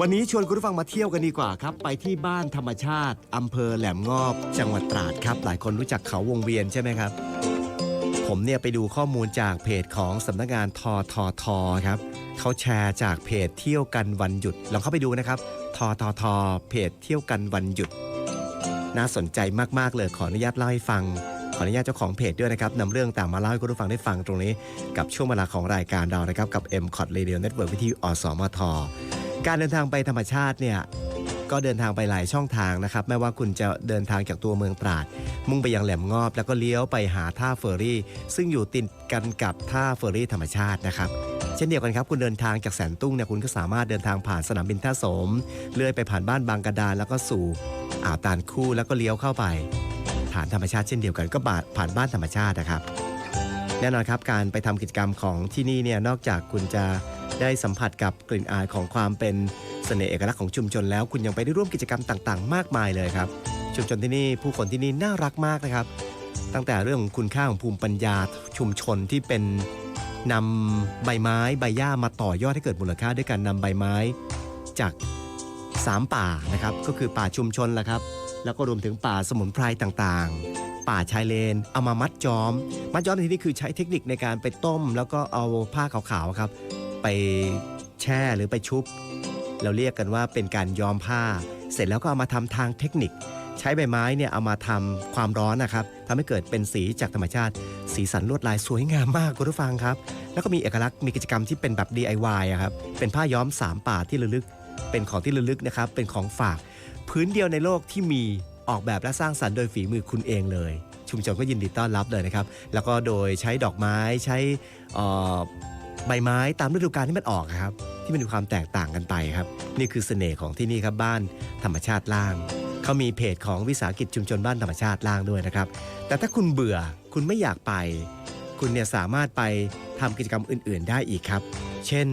วันนี้ชวนคุณผู้ฟังมาเที่ยวกันดีกว่าครับ ไปที่บ้านธรรมชาติอำเภอแหลมงอบ จังหวัดตราดครับ หลายคนรู้จักเขาวงเวียนใช่ไหมครับ ผมเนี่ยไปดูข้อมูลจากเพจของสำนักงานทททครับเขาแชร์จากเพจเที่ยวกันวันหยุดลองเข้าไปดูนะครับทททเพจเที่ยวกันวันหยุด น่าสนใจมากๆเลยขออนุญาตเล่าให้ฟังขออนุญาตเจ้าของเพจด้วยนะครับนำเรื่องต่างมาเล่าให้คุณผู้ฟังได้ฟังตรงนี้ กับช่วงเวลาของรายการเรานะครับ กับ m c o t Radio Network วิทยุอสมท การเดินทางไปธรรมชาติเนี่ยก็เดินทางไปหลายช่องทางนะครับไม่ว่าคุณจะเดินทางจากตัวเมืองตราด มุ่งไปยังแหลมงอบ แล้วก็เลี้ยวไปหาท่าเฟอร์รี่ ซึ่งอยู่ติดกันกับท่าเฟอร์รี่ธรรมชาตินะครับเช่นเดียวกันครับคุณเดินทางจากแสนตุ้งเนี่ยคุณก็สามารถเดินทางผ่านสนามบินท่าสมเลื่อยไปผ่านบ้านบางกระดานแล้วก็สู่อ่าวตาลคู่แล้วก็เลี้ยวเข้าไปผ่านธรรมชาติเช่นเดียวกันก็บาผ่านบ้านธรรมชาตินะครับ แน่นอนครับการไปทำกิจกรรมของที่นี่เนี่ยนอกจากคุณจะ ได้สัมผัสกับกลิ่นอายของความเป็นเสน่ห์เอกลักษณ์ของชุมชนแล้ว คุณยังไปได้ร่วมกิจกรรมต่าง ๆ มากมายเลยครับ ชุมชนที่นี่ผู้คนที่นี่น่ารักมากนะครับ ตั้งแต่เรื่องของคุณค่าของภูมิปัญญาชุมชนที่เป็นนำใบไม้ใบหญ้ามาต่อยอดให้เกิดมูลค่าด้วยการนำใบไม้จากสามป่านะครับก็คือป่าชุมชนแหละครับ แล้วก็รวมถึงป่าสมุนไพรต่างๆ ป่าชายเลน เอามามัดย้อม มัดยอมในที่นี้คือใช้เทคนิคในการไปต้ม แล้วก็เอาผ้าขาวๆครับ ไปแช่หรือไปชุบ เราเรียกกันว่าเป็นการย้อมผ้า เสร็จแล้วก็เอามาทำทางเทคนิค ใช้ใบไม้เนี่ยเอามาทำความร้อนนะครับทำให้เกิดเป็นสีจากธรรมชาติ สีสันลวดลายสวยงามมากคุณผู้ฟังครับ แล้วก็มีเอกลักษณ์มีกิจกรรมที่เป็นแบบ DIY อะครับเป็นผ้าย้อมสามป่าที่ระลึก เป็นของที่ระลึกนะครับเป็นของฝากพื้นเดียวในโลกที่มีออกแบบและสร้างสรรค์โดยฝีมือคุณเองเลย ชุมชนก็ยินดีต้อนรับเลยนะครับ แล้วก็โดยใช้ดอกไม้ใช้ ใบไม้ตามฤดูกาลที่มันออกครับ ที่มันมีความแตกต่างกันไปครับ นี่คือเสน่ห์ของที่นี่ครับบ้านธรรมชาติล่างเขามีเพจของวิสาหกิจชุมชนบ้านธรรมชาติล่างด้วยนะครับ แต่ถ้าคุณเบื่อคุณไม่อยากไป คุณเนี่ยสามารถไปทำกิจกรรมอื่น ๆ ได้อีกครับ เช่น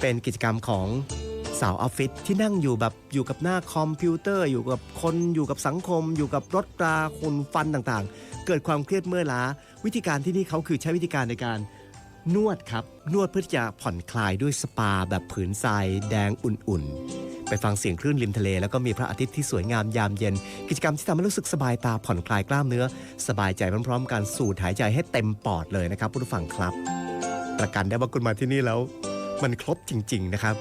เป็นกิจกรรมของสาวออฟฟิศที่นั่งอยู่แบบอยู่กับหน้าคอมพิวเตอร์อยู่กับคนอยู่กับสังคม อยู่กับรถตราคนฟันต่างๆ เกิดความเครียดเมื่อล้า วิธีการที่นี่เขาคือใช้วิธีการในการ นวดครับ นวดเพื่อที่จะผ่อนคลายด้วยสปาแบบผืนทรายแดงอุ่นๆ ไปฟังเสียงคลื่นริมทะเล แล้วก็มีพระอาทิตย์ที่สวยงามยามเย็น กิจกรรมที่ทำให้รู้สึกสบายตาผ่อนคลายกล้ามเนื้อ สบายใจพร้อมๆกันสูดหายใจให้เต็มปอดเลยนะครับผู้ฟังครับ ประกันได้ว่าคุณมาที่นี่แล้ว มันครบจริง ๆนะครับ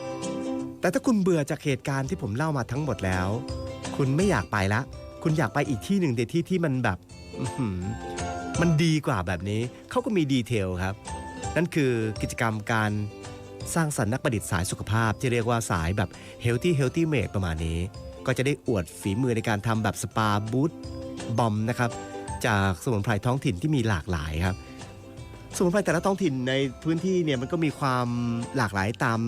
แต่ถ้าคุณเบื่อจากเหตุการณ์ที่ผมเล่ามาทั้งหมดแล้ว คุณไม่อยากไปละ คุณอยากไปอีกที่หนึ่งในที่ที่มันแบบมันดีกว่าแบบนี้เขาก็มีดีเทลครับ นั่นคือกิจกรรมการสร้างสรรค์นักประดิษฐ์สายสุขภาพ ที่เรียกว่าสายแบบ healthy healthy made ประมาณนี้ ก็จะได้อวดฝีมือในการทำแบบสปาบูทบอมนะครับจากสมุนไพรท้องถิ่นที่มีหลากหลายครับสมุนไพรแต่ละท้องถิ่นในพื้นที่เนี่ยมันก็มีความหลากหลายตาม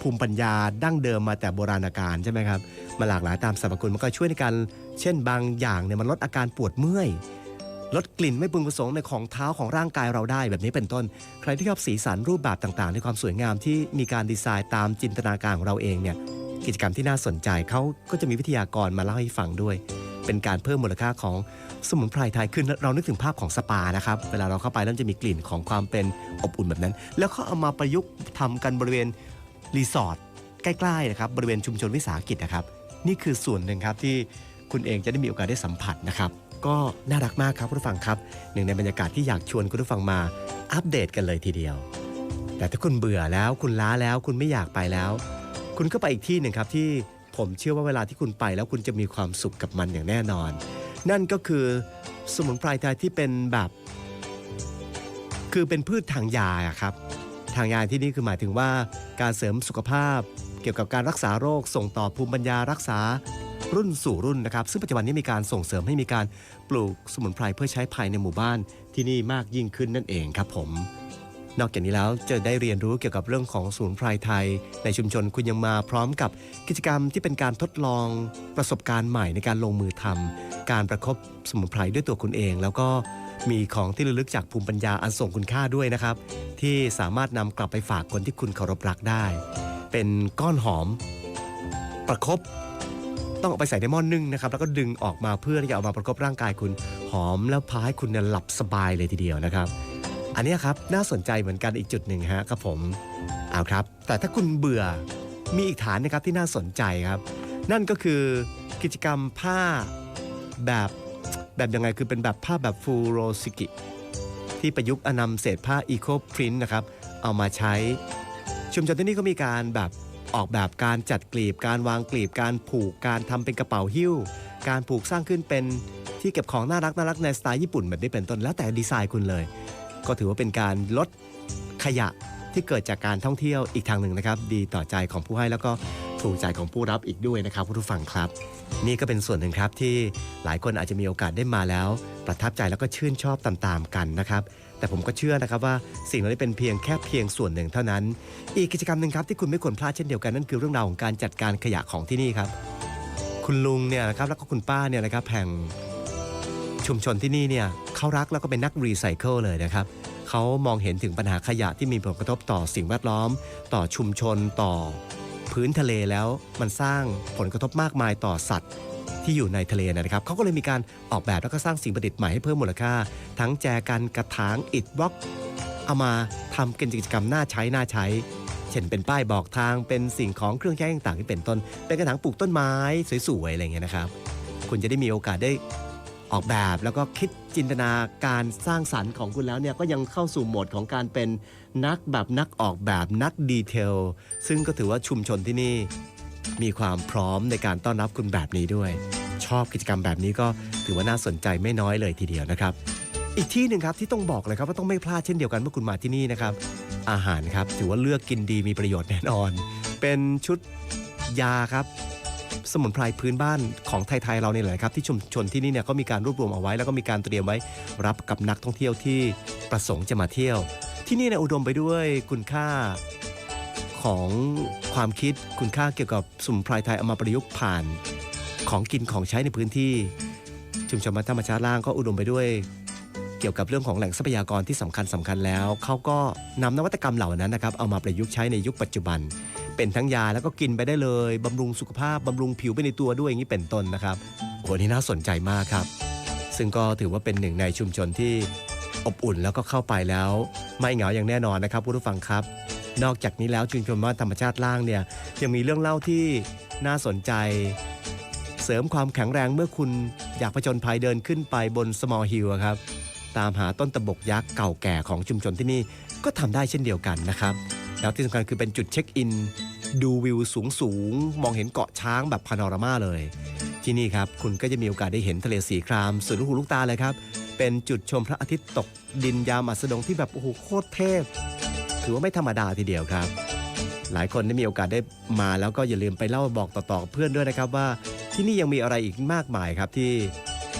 ภูมิปัญญาดั้งเดิมมาแต่โบราณกาลใช่ไหมครับมาหลากหลายตามสรรพคุณมันก็ช่วยในการ เช่นบางอย่างเนี่ยมันลดอาการปวดเมื่อย ลดกลิ่นไม่พึงประสงค์ในของเท้าของร่างกายเราได้แบบนี้เป็นต้น ใครที่ชอบสีสันรูปแบบต่างๆ ในความสวยงามที่มีการดีไซน์ตามจินตนาการของเราเองเนี่ยกิจกรรมที่น่าสนใจเขาก็จะมีวิทยากรมาเล่าให้ฟังด้วย เป็นการเพิ่มมูลค่าของสมุนไพรไทยคือเรานึกถึงภาพของสปานะครับ เวลาเราเข้าไปแล้วจะมีกลิ่นของความเป็นอบอุ่นแบบนั้น แล้วก็เอามาประยุกต์ทำกันบริเวณรีสอร์ทใกล้ๆนะครับบริเวณชุมชนวิสาหกิจนะครับ นี่คือส่วนหนึ่งครับที่คุณเองจะได้มีโอกาสได้สัมผัสนะครับ ก็น่ารักมากครับคุณผู้ฟังครับ หนึ่งในบรรยากาศที่อยากชวนคุณผู้ฟังมาอัปเดตกันเลยทีเดียว แต่ถ้าคุณเบื่อแล้วคุณล้าแล้วคุณไม่อยากไปแล้ว คุณก็ไปอีกที่หนึ่งครับที่ผมเชื่อว่าเวลาที่คุณไปแล้วคุณจะมีความสุขกับมันอย่างแน่นอน นั่นก็คือสมุนไพรไทยที่เป็นแบบ คือเป็นพืชทางยาครับ ทางยาที่นี่คือหมายถึงว่าการเสริมสุขภาพ เกี่ยวกับการรักษาโรคส่งต่อภูมิปัญญารักษา รุ่นสู่รุ่นนะครับซึ่งปัจจุบันนี้มีการส่งเสริมให้มีการปลูกสมุนไพรเพื่อใช้ภายในหมู่บ้านที่นี่มากยิ่งขึ้นนั่นเองครับผม นอกจากนี้แล้วจะได้เรียนรู้เกี่ยวกับเรื่องของสมุนไพรไทย ในชุมชนคุณยังมาพร้อมกับกิจกรรมที่เป็นการทดลองประสบการณ์ใหม่ในการลงมือทำการประคบสมุนไพรด้วยตัวคุณเอง แล้วก็มีของที่ระลึกจากภูมิปัญญาอันทรงคุณค่าด้วยนะครับ ที่สามารถนำกลับไปฝากคนที่คุณเคารพรักได้ เป็นก้อนหอม ประคบ ต้องเอาไปใส่ในหม้อนึ่งนะครับแล้วก็ดึงออกมาเพื่อที่จะเอามาประคบร่างกายคุณ หอมแล้วพาให้คุณเนี่ยหลับสบายเลยทีเดียวนะครับ อันนี้ครับน่าสนใจเหมือนกันอีกจุดหนึ่งฮะครับผมเอาครับ แต่ถ้าคุณเบื่อมีอีกฐานนะครับที่น่าสนใจครับ นั่นก็คือกิจกรรมผ้าแบบแบบยังไงคือเป็นแบบผ้าแบบฟูโรซิกิที่ประยุกต์อนำเศษผ้าอีโคพรินต์นะครับเอามาใช้ชุมชนที่นี่ก็มีการแบบ ออกแบบการจัดกลีบ การวางกลีบ การผูก การทำเป็นกระเป๋าหิ้ว การผูกสร้างขึ้นเป็นที่เก็บของน่ารักน่ารักในสไตล์ญี่ปุ่นแบบนี้เป็นต้นแล้วแต่ดีไซน์คุณเลย ก็ถือว่าเป็นการลดขยะที่เกิดจากการท่องเที่ยวอีกทางหนึ่งนะครับ ดีต่อใจของผู้ให้แล้วก็ถูกใจของผู้รับอีกด้วยนะครับผู้ฟังครับ นี่ก็เป็นส่วนหนึ่งครับที่หลายคนอาจจะมีโอกาสได้มาแล้ว ประทับใจแล้วก็ชื่นชอบตามๆกันนะครับ แต่ผมก็เชื่อนะครับว่าสิ่งเหล่านี้เป็นเพียงแค่เพียงส่วนหนึ่งเท่านั้น อีกกิจกรรมหนึ่งครับที่คุณไม่ควรพลาดเช่นเดียวกันนั่นคือเรื่องราวของการจัดการขยะของที่นี่ครับ คุณลุงเนี่ยนะครับแล้วก็คุณป้าเนี่ยนะครับแห่งชุมชนที่นี่เนี่ยเขารักแล้วก็เป็นนักรีไซเคิลเลยนะครับเขามองเห็นถึงปัญหาขยะที่มีผลกระทบต่อสิ่งแวดล้อม ต่อชุมชนต่อ พื้นทะเลแล้วมันสร้างผลกระทบมากมายต่อสัตว์ ที่อยู่ในทะเลนะครับเขาก็เลยมีการออกแบบแล้วก็สร้างสิ่งประดิษฐ์ใหม่ให้เพิ่มมูลค่า ทั้งแจกันกระถางอิฐบล็อก เอามาทำเป็นกิจกรรมน่าใช้น่าใช้ เช่นเป็นป้ายบอกทางเป็นสิ่งของเครื่องใช้ต่างๆที่เป็นต้น เป็นกระถางปลูกต้นไม้สวยๆอะไรเงี้ยนะครับ คุณจะได้มีโอกาสได้ออกแบบแล้วก็คิดจินตนาการสร้างสรรค์ของคุณแล้วเนี่ยก็ยังเข้าสู่โหมดของการเป็นนักแบบนักออกแบบนักดีเทล ซึ่งก็ถือว่าชุมชนที่นี่ มีความพร้อมในการต้อนรับคุณแบบนี้ด้วย ชอบกิจกรรมแบบนี้ก็ถือว่าน่าสนใจไม่น้อยเลยทีเดียวนะครับ อีกที่หนึ่งครับที่ต้องบอกเลยครับว่าต้องไม่พลาดเช่นเดียวกันเมื่อคุณมาที่นี่นะครับ อาหารครับถือว่าเลือกกินดีมีประโยชน์แน่นอน เป็นชุดยาครับสมุนไพรพื้นบ้านของไทย ๆ เราเนี่ยแหละครับ ที่ชุมชนที่นี่เนี่ยก็มีการรวบรวมเอาไว้ แล้วก็มีการเตรียมไว้รับกับนักท่องเที่ยวที่ประสงค์จะมาเที่ยว ที่นี่เนี่ยอุดมไปด้วยคุณค่า ของความคิดคุณค่าเกี่ยวกับสมุนไพรไทยเอามาประยุกต์ผ่าน ของกินของใช้ในพื้นที่ชุมชนธรรมชาติล่างก็อุดมไปด้วยเกี่ยวกับเรื่องของแหล่งทรัพยากรที่สำคัญสำคัญแล้ว เขาก็นำนวัตกรรมเหล่านั้นนะครับเอามาประยุกต์ใช้ในยุคปัจจุบัน เป็นทั้งยาแล้วก็กินไปได้เลยบำรุงสุขภาพบำรุงผิวไปในตัวด้วยอย่างนี้เป็นต้นนะครับโหนี่น่าสนใจมากครับ ซึ่งก็ถือว่าเป็นหนึ่งในชุมชนที่อบอุ่นแล้วก็เข้าไปแล้ว ไม่เหงาอย่างแน่นอนนะครับผู้ฟังครับ นอกจากนี้แล้วชุมชนว่าธรรมชาติล่างเนี่ยยังมีเรื่องเล่าที่น่าสนใจ เสริมความแข็งแรงเมื่อคุณอยากผจญภัยเดินขึ้นไปบน small hill อะครับ ตามหาต้นตะบกยักษ์เก่าแก่ของชุมชนที่นี่ก็ทำได้เช่นเดียวกันนะครับ แล้วที่สำคัญคือเป็นจุดเช็คอิน ดูวิวสูงสูงมองเห็นเกาะช้างแบบพาโนรามาเลย ที่นี่ครับคุณก็จะมีโอกาสได้เห็นทะเลสีครามสุดลูกหูลูกตาเลยครับเป็นจุดชมพระอาทิตย์ตกดินยามอัสดงที่แบบโอ้โหโคตรเทพ ถือว่าไม่ธรรมดาทีเดียวครับ หลายคนได้มีโอกาสได้มาแล้วก็อย่าลืมไปเล่าบอกต่อๆกับเพื่อนด้วยนะครับว่าที่นี่ยังมีอะไรอีกมากมายครับที่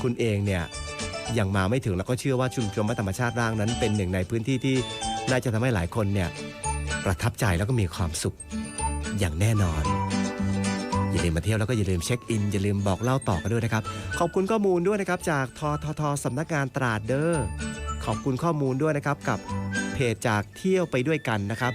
คุณเองเนี่ยยังมาไม่ถึงแล้วก็เชื่อว่าชุมชนวัดธรรมชาติร่างนั้น เป็นหนึ่งในพื้นที่ที่น่าจะทำให้หลายคนเนี่ยประทับใจแล้วก็มีความสุขอย่างแน่นอน อย่าลืมมาเที่ยวแล้วก็อย่าลืมเช็คอิน อย่าลืมบอกเล่าต่อกันด้วยนะครับ ขอบคุณข้อมูลด้วยนะครับจากทททสำนักงานตราดเดอร์ขอบคุณข้อมูลด้วยนะครับกับ เพจจากเที่ยวไปด้วยกันนะครับ